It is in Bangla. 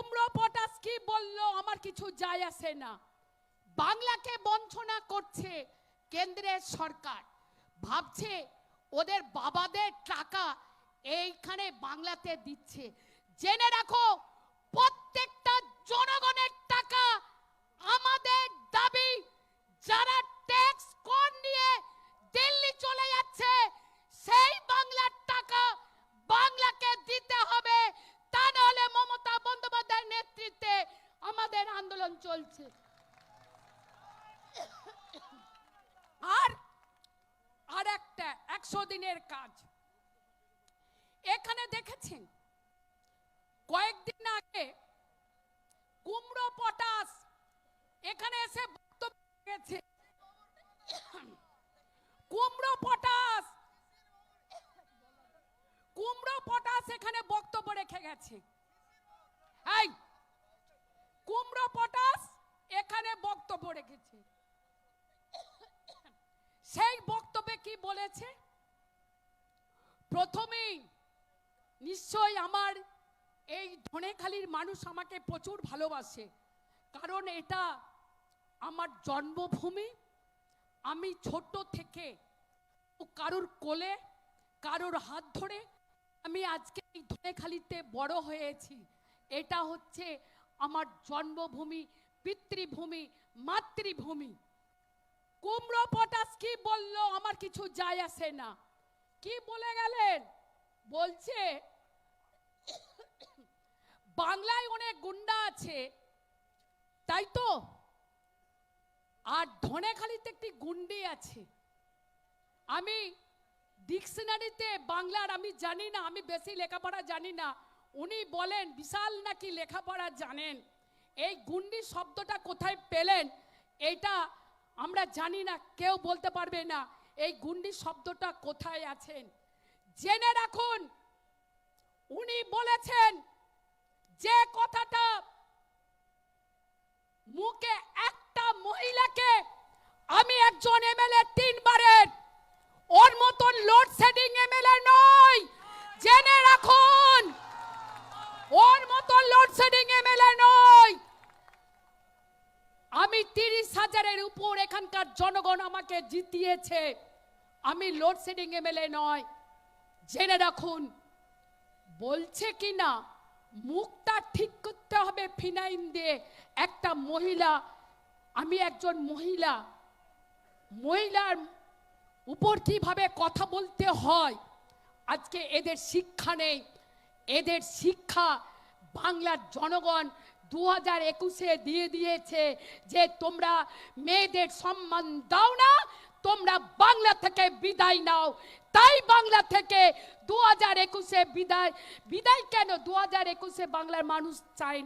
কুমড়ো কি বলল? আমার কিছু যায় আসে না। বাংলাকে বঞ্চনা করছে কেন্দ্রের সরকার। ভাবছে ওদের বাবাদের টাকা এইখানে বাংলাতে দিচ্ছে। জেনে রাখো, প্রত্যেকটা জনগণের আন্দোলন চলছে। আর আর একটা একশো দিনের কাজ। এখানে দেখেছেন, কয়েকদিন আগে কুমড়ো পটাশ এখানে এসে বক্তব্য গেছে কুমড়ো পটাশ কুমড়ো পটাশ এখানে বক্তব্য রেখে গেছে এই কুমড়ো পটাশ এখানে বক্তব্য রেখেছে সেই বক্তব্যে কি বলেছে? প্রথমেই নিশ্চয় আমার এই ধনেখালির মানুষ আমাকে প্রচুর ভালোবাসে, কারণ এটা আমার জন্মভূমি। আমি ছোট থেকে কারোর কোলে, কারোর হাত ধরে আমি আজকে এই ধনেখালিতে বড় হয়েছি। এটা হচ্ছে আমার জন্মভূমি পিতৃভূমি, মাতৃভূমি। কুমড়ো পটাশ কি বলল? আমার কিছু যায় আসে না। কি বলে গেলেন? বলছে, বাংলায় অনেক গুন্ডা আছে, তাই তো? আর ধনেখালিতে একটি গুন্ডি আছে। আমি ডিকশনারিতে বাংলার, আমি জানি না, আমি বেশি লেখাপড়া জানি না। উনি বলেন, বিশাল নাকি লেখাপড়া জানেন? এই গুন্ডি শব্দটা কোথায় পেলেন, এটা আমরা জানি না, কেউ বলতে পারবে না। এই গুন্ডি শব্দটা কোথায় আছেন? জেনে রাখুন, উনি বলেছেন যে কথাটা মুখে একটা মহিলাকে আমি একজন এমএলএ তিনবারের ওর মতন লোডশেডিং এমএলএ নয় জেনে রাখুন ওর মতন লোডশেডিং এমএলএ নয় আমি তিরিশ হাজারের উপর এখানকার জনগণ আমাকে জিতিয়েছে। আমি লোডশেডিং এমএলএ নয়। জেনে রাখুন, বলছে কি না মুখটা ঠিক করতে হবে ফিনাইন দিয়ে। একটা মহিলা, আমি একজন মহিলা, মহিলার উপর কীভাবে কথা বলতে হয়? আজকে এদের শিক্ষা নেই। এদের শিক্ষা বাংলার জনগণ দু হাজার একুশে দিয়ে দিয়েছে যে তোমরা মেয়েদের সম্মান দাও না, তোমরা বাংলা থেকে বিদায় নাও। তাই বাংলা থেকে দু হাজার একুশে বিদায় বিদায় কেন দু হাজার একুশে বাংলার মানুষ চায়